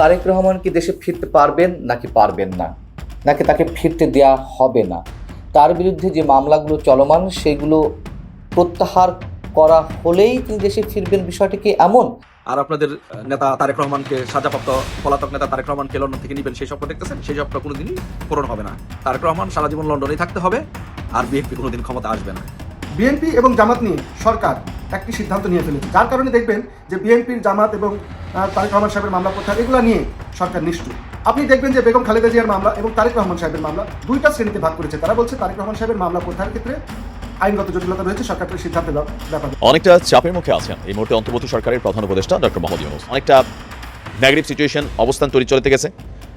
তারেক রহমান কি দেশে ফিরতে পারবেন নাকি পারবেন না? নাকি তাকে ফিরতে দেয়া হবে না? তার বিরুদ্ধে যে মামলাগুলো চলমান সেগুলো প্রত্যাহার করা হলেই তিনি দেশে ফিরবেন। বিষয়টি কি এমন? আর আপনাদের নেতা তারেক রহমানকে সাজাপ্রাপ্ত পলাতক নেতা তারেক রহমানকে লন্ডন থেকে নিবেন সেই স্বপ্ন দেখতেছেন? সেই স্বপ্ন কোনোদিনই পূরণ হবে না। তারেক রহমান সারা জীবন লন্ডনেই থাকতে হবে আর বিএনপি কোনোদিন ক্ষমতা আসবে না। বিএনপি এবং জামাত নিয়ে সরকার একটি সিদ্ধান্ত নিয়ে ফেলেছে যার কারণে দেখবেন যে বিএনপির জামাত এবং তারেক রহমান সাহেবের মামলা প্রত্যাহার, এগুলো নিয়ে সরকার নিষ্ঠুর। আপনি দেখবেন যে বেগম খালেদা জিয়ার মামলা এবং তারেক রহমান সাহেবের মামলা দুইটা শ্রেণীতে ভাগ করেছে। তারা বলছে তারেক রহমান সাহেবের মামলা প্রত্যাহারের ক্ষেত্রে আইনগত জটিলতা রয়েছে সরকারের সিদ্ধান্ত ব্যাপার অনেকটা চাপের মুখে আছেন এই মুহূর্তে অন্তর্বর্তী সরকারের প্রধান উপদেষ্টা ডক্টর মোহাম্মদ ইউনুস। অনেকটা নেগেটিভ সিচুয়েশন অবস্থান তৈরি চলতে গেছে।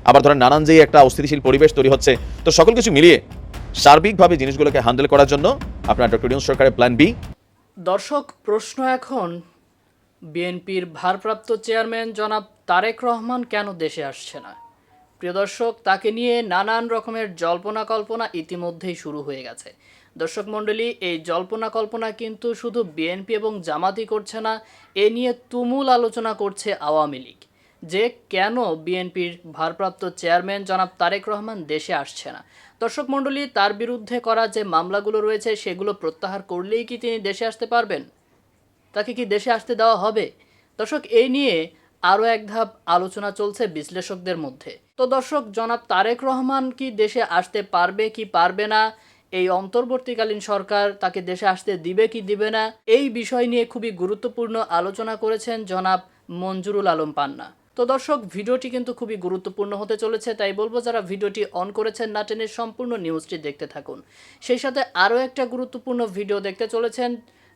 আবার ধরেন নানান যে একটা অস্থিতিশীল পরিবেশ তৈরি হচ্ছে, তো সকল কিছু মিলিয়ে সার্বিকভাবে জিনিসগুলোকে হ্যান্ডেল করার জন্য আপনার ডক্টর ইউনুস সরকারের প্ল্যান বি দর্শক, প্রশ্ন এখন। বিএনপির ভারপ্রাপ্ত চেয়ারম্যান জনাব তারেক রহমান কেন দেশে আসছে না? প্রিয় দর্শক, তাকে নিয়ে নানান রকমের জল্পনা কল্পনা ইতিমধ্যেই শুরু হয়ে গেছে। দর্শক মণ্ডলী, এই জল্পনা কল্পনা কিন্তু শুধু বিএনপি এবং জামাতি করছে না, এ নিয়ে তুমুল আলোচনা করছে আওয়ামী লীগ। যে কেন বিএনপির ভারপ্রাপ্ত চেয়ারম্যান জনাব তারেক রহমান দেশে আসছে না? দর্শক মণ্ডলী, তার বিরুদ্ধে করা যে মামলাগুলো রয়েছে, সেগুলো প্রত্যাহার করলেই কি তিনি দেশে আসতে পারবেন? তাকে কি দেশে আসতে দেওয়া হবে? দর্শক, এই নিয়ে আরও এক ধাপ আলোচনা চলছে বিশ্লেষকদের মধ্যে। তো দর্শক, জনাব তারেক রহমান কি দেশে আসতে পারবে কি পারবে না? এই অন্তর্বর্তীকালীন সরকার তাকে দেশে আসতে দিবে কি দিবে না? এই বিষয় নিয়ে খুবই গুরুত্বপূর্ণ আলোচনা করেছেন জনাব মঞ্জুরুল আলম পান্না। তো দর্শক, ভিডিওটি কিন্তু খুবই গুরুত্বপূর্ণ হতে চলেছে, তাই বলব যারা ভিডিওটি অন করেছেন না টেনে সম্পূর্ণ নিউজটি দেখতে থাকুন। সেই সাথে আরও একটা গুরুত্বপূর্ণ ভিডিও দেখতে চলেছেন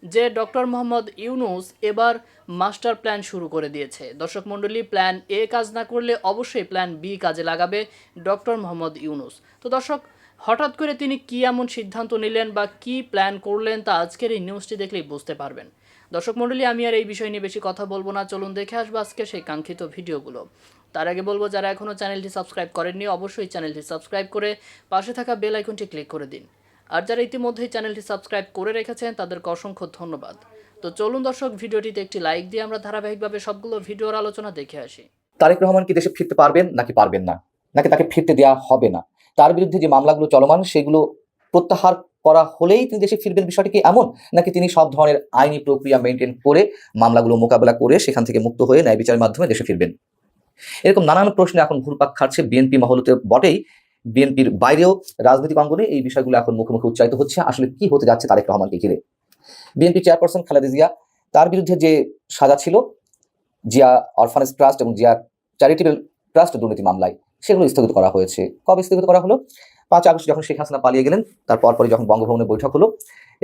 যে ডক্টর মোহাম্মদ ইউনুস এবার মাস্টার প্ল্যান শুরু করে দিয়েছে। দর্শক মণ্ডলী, প্ল্যান এ কাজ না করলে অবশ্যই প্ল্যান বি কাজে লাগাবে ডক্টর মোহাম্মদ ইউনুস। তো দর্শক, হঠাৎ করে তিনি কী এমন সিদ্ধান্ত নিলেন বা কি প্ল্যান করলেন তা আজকের এই নিউজটি দেখলেই বুঝতে পারবেন। দর্শক মণ্ডলী, আমি আর এই বিষয় নিয়ে বেশি কথা বলব না। চলুন দেখে আসব আজকে সেই কাঙ্ক্ষিত ভিডিওগুলো। তার আগে বলব, যারা এখনও চ্যানেলটি সাবস্ক্রাইব করেননি, অবশ্যই চ্যানেলটি সাবস্ক্রাইব করে পাশে থাকা বেল আইকনটি ক্লিক করে দিন। আর যারা ইতিমধ্যেই চ্যানেলটি সাবস্ক্রাইব করে রেখেছেন, তাদেরকে অসংখ্য ধন্যবাদ। তো চলুন দর্শক, ভিডিওটিতে একটি লাইক দিয়ে আমরা ধারাবাহিকভাবে সবগুলো ভিডিওর আলোচনা দেখে আসি। তারেক রহমান কি দেশে ফিরতে পারবেন, নাকি পারবেন না? নাকি তাকে ফিরতে দেওয়া হবে না? তার বিরুদ্ধে যে মামলাগুলো চলমান, সেগুলো প্রত্যাহার করা হলেই তিনি দেশে ফিরবেন। বিষয়টি কি এমন? নাকি তিনি সব ধরনের আইনি প্রক্রিয়া মেনটেন করে মামলাগুলো মোকাবেলা করে সেখান থেকে মুক্ত হয়ে ন্যায় বিচারের মাধ্যমে দেশে ফিরবেন? এরকম নানান প্রশ্নে এখন ঘুরপাক খাচ্ছে বিএনপি মহলতে বটেই। বিএনপির বাইরেও রাজনৈতিক অঙ্গনে এই বিষয়গুলো এখন মুখে মুখে উচ্চারিত হচ্ছে। আসলে কি হতে যাচ্ছে তারেক রহমানকে ঘিরে? বিএনপি চেয়ারপারসন খালেদা জিয়া, তার বিরুদ্ধে যে সাজা ছিল, জিয়া অরফানেজ ট্রাস্ট এবং জিয়া চ্যারিটেবল ট্রাস্ট দুর্নীতি মামলায় সেগুলো স্থগিত করা হয়েছে। কবে স্থগিত করা হলো? পাঁচ আগস্ট যখন শেখ হাসিনা পালিয়ে গেলেন, তার পরপরই যখন বঙ্গভবনে বৈঠক হলো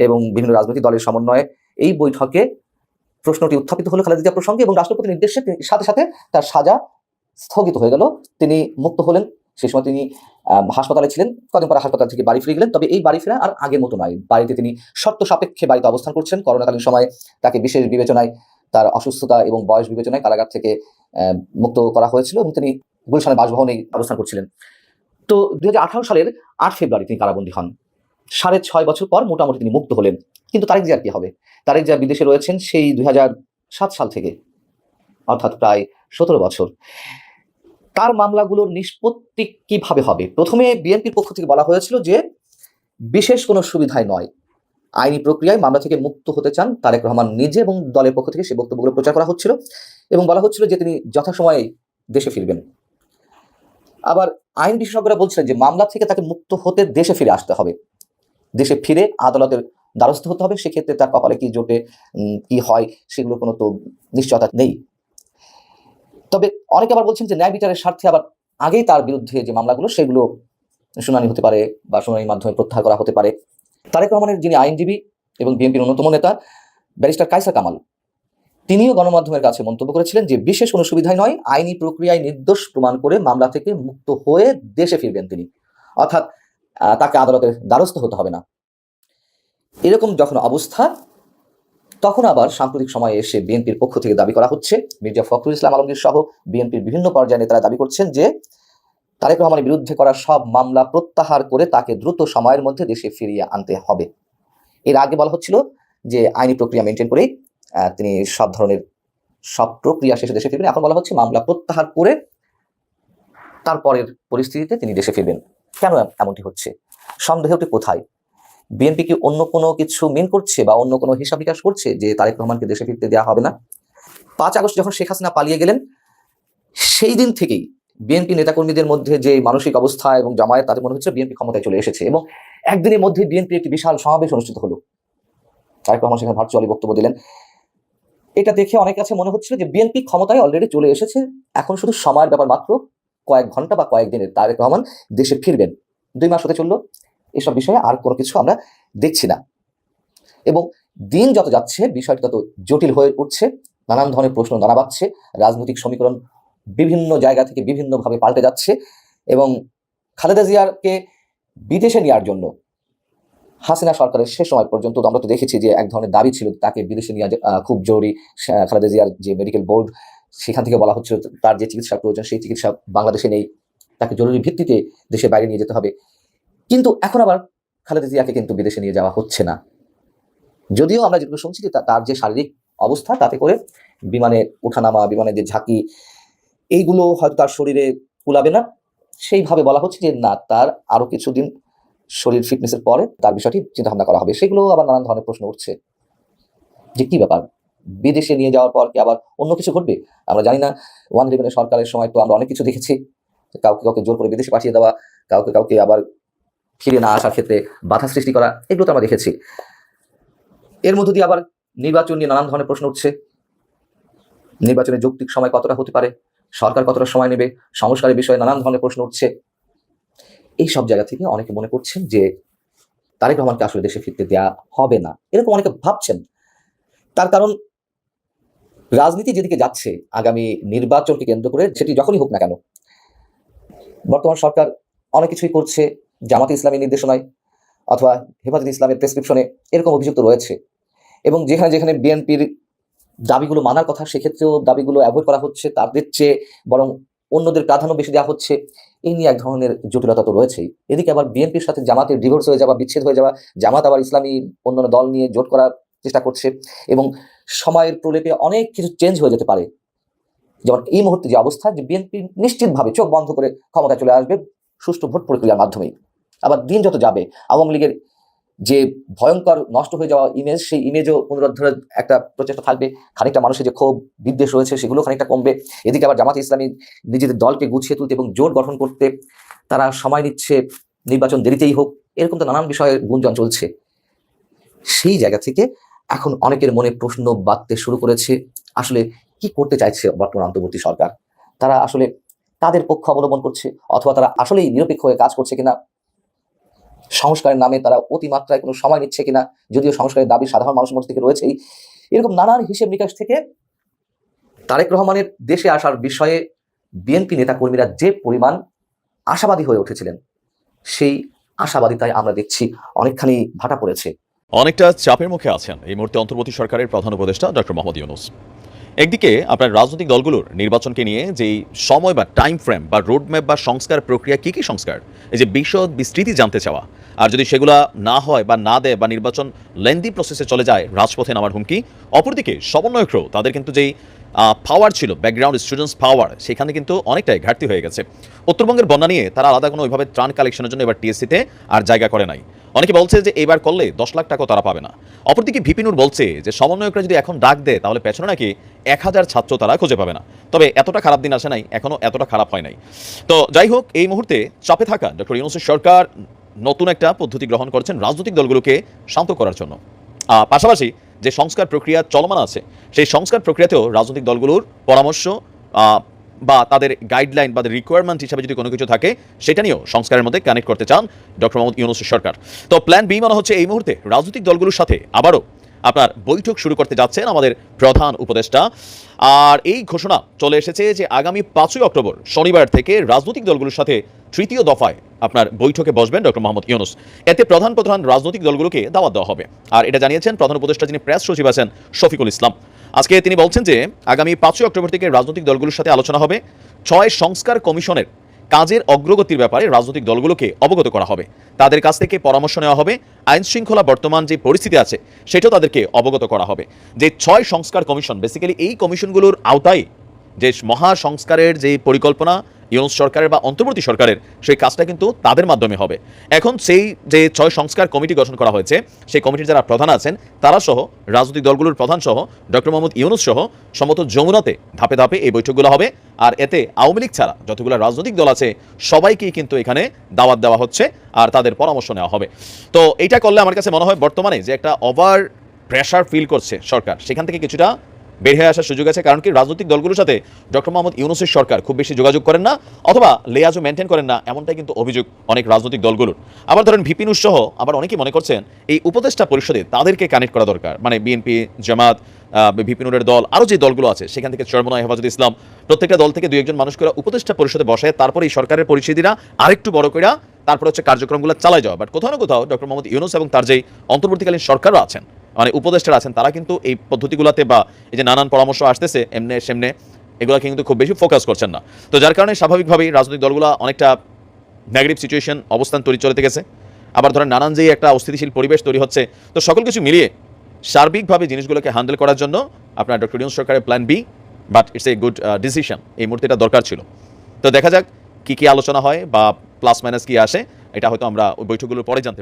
এবং বিভিন্ন রাজনৈতিক দলের সমন্বয়ে এই বৈঠকে প্রশ্নটি উত্থাপিত হলো খালেদা জিয়া প্রসঙ্গে এবং রাষ্ট্রপতির নির্দেশে সাথে সাথে তার সাজা স্থগিত হয়ে গেল। তিনি মুক্ত হলেন। সেই সময় তিনি হাসপাতালে ছিলেন। কদিন পরে হাসপাতাল থেকে বাড়ি ফিরে গেলেন। তবে এই বাড়ি ফেরা আর আগের মতো নয়। বাড়িতে তিনি শর্ত সাপেক্ষে বাড়িতে অবস্থান করছেন। করোনাকালীন সময়ে তাকে বিশেষ বিবেচনায় তার অসুস্থতা এবং বয়স বিবেচনায় কারাগার থেকে মুক্ত করা হয়েছিল এবং তিনি গুলশানের বাসভবনে অবস্থান করছিলেন। তো দুই হাজার আঠারো সালের আট ফেব্রুয়ারি তিনি কারাবন্দী হন। সাড়ে ছয় বছর পর মোটামুটি তিনি মুক্ত হলেন। কিন্তু তারেক জিয়ার কি হবে? তারেক জিয়া বিদেশে রয়েছেন সেই দুই সাল থেকে, অর্থাৎ প্রায় সতেরো বছর। তার মামলাগুলোর নিষ্পত্তি কীভাবে হবে? প্রথমে বিএনপির পক্ষ থেকে বলা হয়েছিল যে, বিশেষ কোনো সুবিধায় নয়। আইনি প্রক্রিয়ায় মামলা থেকে মুক্ত হতে চান তারেক রহমান নিজে এবং দলের পক্ষ থেকে সে বক্তব্যগুলো প্রচার করা হচ্ছিল এবং বলা হচ্ছিল যে তিনি যথাসময়ে দেশে ফিরবেন। আবার আইন বিশেষজ্ঞরা বলছিলেন যে মামলা থেকে তাকে মুক্ত হতে দেশে ফিরে আসতে হবে। দেশে ফিরে আদালতের দ্বারস্থ হতে হবে, সেক্ষেত্রে তার কপালে কি জোটে কি হয় সেগুলো কোনো তো নিশ্চয়তা নেই। তবে অনেকে আবার বলছেন যে ন্যায় বিচারের স্বার্থে আবার আগেই তার বিরুদ্ধে যে মামলাগুলো, সেগুলো শুনানি হতে পারে বা শুনানির মাধ্যমে প্রত্যাহার করা হতে পারে। তারেক রহমানের যিনি আইনজীবী এবং বিএনপির অন্যতম নেতা, ব্যারিস্টার কাইসা কামাল তিনিও গণমাধ্যমের কাছে মন্তব্য করেছিলেন যে বিশেষ কোনো সুবিধাই নয়, আইনি প্রক্রিয়ায় নির্দোষ প্রমাণ করে মামলা থেকে মুক্ত হয়ে দেশে ফিরবেন তিনি। অর্থাৎ তাকে আদালতের দ্বারস্থ হতে হবে না। এরকম যখন অবস্থা, তখন আবার সাম্প্রতিক সময়ে এসে বিএনপির পক্ষ থেকে দাবি করা হচ্ছে, মির্জা ফখরুল ইসলাম আলমগীর সহ বিএনপির বিভিন্ন পর্যায়ে নেতারা দাবি করছেন যে তারেক রহমানের বিরুদ্ধে করা সব মামলা প্রত্যাহার করে তাকে দ্রুত সময়ের মধ্যে দেশে ফিরিয়ে আনতে হবে। এর আগে বলা হচ্ছিল যে আইনি প্রক্রিয়া মেনটেন করেই তিনি সব ধরনের, সব প্রক্রিয়া শেষে দেশে ফিরবেন। এখন বলা হচ্ছে মামলা প্রত্যাহার করে তারপরের পরিস্থিতিতে তিনি দেশে ফিরবেন। কেন এমনটি হচ্ছে? সন্দেহটি কোথায়? বিএনপি কি অন্য কোনো কিছু মিন করছে বা অন্য কোনো হিসাব নিকাশ করছে যে তারেক রহমানকে দেশে ফিরতে দেওয়া হবে না? পাঁচ আগস্ট যখন শেখ হাসিনা পালিয়ে গেলেন, সেই দিন থেকেই বিএনপি নেতাকর্মীদের মধ্যে যে মানসিক অবস্থা এবং জামায়াত, তাদের মনে হচ্ছে বিএনপি ক্ষমতায় চলে এসেছে এবং একদিনের মধ্যে বিএনপি একটি বিশাল সমাবেশ অনুষ্ঠিত হলো। তারেক রহমান সেখানে ভার্চুয়ালি বক্তব্য দিলেন। এটা দেখে অনেক কাছে মনে হচ্ছিল যে বিএনপি ক্ষমতায় অলরেডি চলে এসেছে। এখন শুধু সময়ের ব্যাপার মাত্র। কয়েক ঘণ্টা বা কয়েকদিনের তারেক রহমান দেশে ফিরবেন। দুই মাস হতে চলল। এসব বিষয়ে আর কোনো কিছু আমরা দেখছি না। এবং দিন যত যাচ্ছে, বিষয়টি তত জটিল হয়ে উঠছে। নানান ধরনের প্রশ্ন দানা রাজনৈতিক সমীকরণ বিভিন্ন জায়গা থেকে বিভিন্নভাবে পাল্টে যাচ্ছে। এবং খালেদা জিয়ারকে বিদেশে নেওয়ার জন্য হাসিনা সরকারের শেষ সময় পর্যন্ত আমরা তো দেখেছি যে এক ধরনের দাবি ছিল তাকে বিদেশে নিয়ে খুব জরুরি। সে- খালেদা জিয়ার যে মেডিকেল বোর্ড সেখান থেকে বলা হচ্ছিল তার যে চিকিৎসা প্রয়োজন, সেই চিকিৎসা বাংলাদেশে নেই। তাকে জরুরি ভিত্তিতে দেশের বাইরে নিয়ে যেতে হবে। কিন্তু এখন আবার খালেদা জিয়াকে কিন্তু বিদেশে নিয়ে যাওয়া হচ্ছে না। যদিও আমরা যেটুকু শুনছি যে তার যে শারীরিক অবস্থা, তাতে করে বিমানে ওঠানামা বিমানের যে ঝাঁকি, এইগুলো হয়তো তার শরীরে কুলাবে না। সেইভাবে বলা হচ্ছে যে না, তার আরও কিছুদিন শরীর ফিটনেসের পরে তার বিষয়টি চিন্তা ভাবনা করা হবে। সেগুলো আবার নানান ধরনের প্রশ্ন উঠছে। যে কি ব্যাপার? বিদেশে নিয়ে যাওয়ার পর কি আবার অন্য কিছু ঘটবে? আমরা জানি না। ওয়ান ইলেভেনের সরকারের সময় তো আমরা অনেক কিছু দেখেছি। কাউকে কাউকে জোর করে বিদেশে পাঠিয়ে দেওয়া, কাউকে কাউকে আবার ফিরে না আসার ক্ষেত্রে বাধা সৃষ্টি করা, এগুলো তো আমরা দেখেছি। এর মধ্য দিয়ে আবার নির্বাচন নিয়ে নানান ধরনের প্রশ্ন উঠছে। নির্বাচনের যৌক্তিক সময় কতটা হতে পারে? সরকার কতটা সময় নেবে? সংস্কারের বিষয়ে নানান ধরনের প্রশ্ন উঠছে। এই সব জায়গা থেকে অনেকে মনে করছেন যে তারেক রহমানকে আসলে দেশে ফিরতে দেওয়া হবে না। এরকম অনেকে ভাবছেন। তার কারণ রাজনীতি যেদিকে যাচ্ছে, আগামী নির্বাচনকে কেন্দ্র করে সেটি যখনই হোক না কেন, বর্তমান সরকার অনেক কিছুই করছে, জামাতে ইসলামী নির্দেশনায় অথবা হেফাজত ইসলামের প্রেসক্রিপশনে এরকম অভিযুক্ত রয়েছে। এবং যেখানে যেখানে বিএনপির দাবিগুলো মানার কথা, সেক্ষেত্রেও দাবিগুলো অ্যাভয়েড করা হচ্ছে। তাদের চেয়ে বরং অন্যদের প্রাধান্য বেশি দেওয়া হচ্ছে এই নিয়ে এক ধরনের জটিলতা তো রয়েছেই। এদিকে আবার বিএনপির সাথে জামাতের ডিভোর্স হয়ে যাওয়া, বিচ্ছেদ হয়ে যাওয়া, জামাত আবার ইসলামী অন্যান্য দল নিয়ে জোট করার চেষ্টা করছে এবং সময়ের প্রলেপে অনেক কিছু চেঞ্জ হয়ে যেতে পারে। যেমন এই মুহূর্তে যে অবস্থা যে বিএনপি নিশ্চিতভাবে চোখ বন্ধ করে ক্ষমতায় চলে আসবে সুষ্ঠু ভোট প্রক্রিয়ার মাধ্যমেই। আবার দিন যত যাবে, আওয়ামী লীগের যে ভয়ঙ্কর নষ্ট হয়ে যাওয়া ইমেজ সেই ইমেজও পুনরুদ্ধারের একটা প্রচেষ্টা থাকবে। খানিকটা মানুষের যে ক্ষোভ, বিদ্বেষ রয়েছে, সেগুলো খানিকটা কমবে। এদিকে আবার জামাত ইসলামী নিজেদের দলকে গুছিয়ে তুলতে এবং জোট গঠন করতে তারা সময় নিচ্ছে, নির্বাচন দেরিতেই হোক, এরকম তো নানান বিষয়ে গুঞ্জন চলছে। সেই জায়গা থেকে এখন অনেকের মনে প্রশ্ন বাঁধতে শুরু করেছে, আসলে কি করতে চাইছে বর্তমান অন্তর্বর্তী সরকার? তারা আসলে তাদের পক্ষ অবলম্বন করছে, অথবা তারা আসলেই নিরপেক্ষ হয়ে কাজ করছে কিনা? সংস্কারের নামে তারা অতিমাত্রায় কোনো সময় নিচ্ছে কিনা, যদিও সংস্কারের দাবি সাধারণ মানুষের মধ্যে থেকে রয়েছেই। এরকম নানান হিসেব নিকাশ থেকে তারেক রহমানের দেশে আসার বিষয়ে বিএনপি নেতাকর্মীরা যে পরিমাণ আশাবাদী হয়ে উঠেছিলেন, সেই আশাবাদিতায় আমরা দেখছি অনেকখানি ভাটা পড়েছে। অনেকটা চাপের মুখে আছেন এই মুহূর্তে অন্তর্বর্তী সরকারের প্রধান উপদেষ্টা ডক্টর মোহাম্মদ ইউনুস। একদিকে আপনার রাজনৈতিক দলগুলোর নির্বাচনকে নিয়ে যেই সময় বা টাইম ফ্রেম বা রোডম্যাপ বা সংস্কার প্রক্রিয়া কী কী সংস্কার? এই যে বিশদ বিস্তৃতি জানতে চাওয়া। আর যদি সেগুলা না হয় বা না দেয় বা নির্বাচন লেন্দি প্রসেসে চলে যায়, রাজপথে নামার হুমকি, অপরদিকে সমন্বয়করাও তাদের কিন্তু যেই পাওয়ার ছিল ব্যাকগ্রাউন্ড স্টুডেন্টস পাওয়ার সেখানে কিন্তু অনেকটাই ঘাটতি হয়ে গেছে। উত্তরবঙ্গের বন্যা নিয়ে তারা আলাদা কোনো ওইভাবে ত্রাণ কালেকশনের জন্য এবার টিএসসিতে আর জায়গা করে নাই। অনেকে বলছে যে এবার করলে দশ লাখ টাকাও তারা পাবে না। অপরদিকে ভিপিনুর বলছে যে সমন্বয়করা যদি এখন ডাক দেয়, তাহলে পেছনে নাকি এক হাজার ছাত্র তারা খুঁজে পাবে না। তবে এতটা খারাপ দিন আসে নাই এখনও এতটা খারাপ হয় নাই। তো যাই হোক, এই মুহূর্তে চাপে থাকা ডক্টর ইউনুসের সরকার নতুন একটা পদ্ধতি গ্রহণ করেছেন রাজনৈতিক দলগুলোকে শান্ত করার জন্য। পাশাপাশি যে সংস্কার প্রক্রিয়া চলমান আছে, সেই সংস্কার প্রক্রিয়াতেও রাজনৈতিক দলগুলোর পরামর্শ বা তাদের গাইডলাইন বা রিকোয়ারমেন্ট হিসাবে যদি কোনো কিছু থাকে, সেটা নিয়েও সংস্কারের মধ্যে কানেক্ট করতে চান ডক্টর মোহাম্মদ ইউনুস সরকার। তো প্ল্যান বি মানে হচ্ছে এই মুহূর্তে রাজনৈতিক দলগুলোর সাথে আবারও আপনার বৈঠক শুরু করতে যাচ্ছেন আমাদের প্রধান উপদেষ্টা। আর এই ঘোষণা চলে এসেছে যে আগামী পাঁচই অক্টোবর শনিবার থেকে রাজনৈতিক দলগুলোর সাথে তৃতীয় দফায় আপনার বৈঠকে বসবেন ডক্টর মোহাম্মদ ইউনুস। এতে প্রধান প্রধান রাজনৈতিক দলগুলোকে দাওয়াত দেওয়া হবে। আর এটা জানিয়েছেন প্রধান উপদেষ্টা যিনি প্রেস সচিব আছেন শফিকুল ইসলাম। আজকে তিনি বলছেন যে আগামী পাঁচই অক্টোবর থেকে রাজনৈতিক দলগুলোর সাথে আলোচনা হবে। ছয় সংস্কার কমিশনের কাজের অগ্রগতির ব্যাপারে রাজনৈতিক দলগুলোকে অবগত করা হবে। তাদের কাছ থেকে পরামর্শ নেওয়া হবে। আইন শৃঙ্খলা বর্তমান যে পরিস্থিতি আছে, সেটাও তাদেরকে অবগত করা হবে। যে ছয় সংস্কার কমিশন বেসিক্যালি এই কমিশনগুলোর আওতায় যে মহা সংস্কারের যে পরিকল্পনা ইউনুস সরকারের বা অন্তর্বর্তী সরকারের সেই কাজটা কিন্তু তাদের মাধ্যমে হবে। এখন সেই যে ছয় সংস্কার কমিটি গঠন করা হয়েছে, সেই কমিটির যারা প্রধান আছেন, তারা সহ রাজনৈতিক দলগুলোর প্রধান সহ ডক্টর মোহাম্মদ ইউনুস সহ সম্মত যমুনাতে ধাপে ধাপে এই বৈঠকগুলো হবে। আর এতে আওয়ামী লীগ ছাড়া যতগুলো রাজনৈতিক দল আছে, সবাইকেই কিন্তু এখানে দাওয়াত দেওয়া হচ্ছে আর তাদের পরামর্শ নেওয়া হবে। তো এইটা করলে আমার কাছে মনে হয় বর্তমানে যে একটা ওভার প্রেশার ফিল করছে সরকার, সেখান থেকে কিছুটা বের হয়ে আসার সুযোগ আছে, কারণ কি রাজনৈতিক দলগুলোর সাথে ডক্টর মোহাম্মদ ইউনুসের সরকার খুব বেশি যোগাযোগ করেন না, অথবা লেয়াজও মেনটেন করেন না, এমনটাই কিন্তু অভিযোগ অনেক রাজনৈতিক দলগুলোর। আবার ধরেন ভিপিনুস সহ আবার অনেকেই মনে করছেন এই উপদেষ্টা পরিষদে তাদেরকে কানেক্ট করা দরকার। মানে বিএনপি, জামাত ভিপিনুরের দল, আরও যে দলগুলো আছে, সেখান থেকে চরমনা হেফাজত ইসলাম, প্রত্যেকটা দল থেকে দুই একজন মানুষ করে উপদেষ্টা পরিষদে বসে তারপরে এই সরকারের পরিস্থিতিরা আরেকটু বড় করে তারপর হচ্ছে কার্যক্রমগুলো চালায় যাওয়া। বাট কোথাও না কোথাও ডক্টর মোহাম্মদ ইউনুস এবং তার যেই অন্তর্বর্তীকালীন সরকারও আছেন মানে উপদেষ্টারা আছেন, তারা কিন্তু এই পদ্ধতিগুলোতে বা এই যে নানান পরামর্শ আসতেছে, এমনে সেমনে এগুলো কিন্তু খুব বেশি ফোকাস করছেন না। তো যার কারণে স্বাভাবিকভাবেই রাজনৈতিক দলগুলো অনেকটা নেগেটিভ সিচুয়েশন অবস্থান তৈরি চলতে গেছে। আবার ধরেন নানান যেই একটা অস্থিতিশীল পরিবেশ তৈরি হচ্ছে, তো সকল কিছু মিলিয়ে সার্বিকভাবে জিনিসগুলোকে হ্যান্ডেল করার জন্য আপনার ডক্টর ইউনুস সরকারের plan B but it's a good decision এই মুহূর্তে এটা দরকার ছিল। তো দেখা যাক কি কি আলোচনা হয় বা প্লাস মাইনাস কি আসে, এটা হয়তো আমরা ওই বৈঠকগুলোর পরে জানতে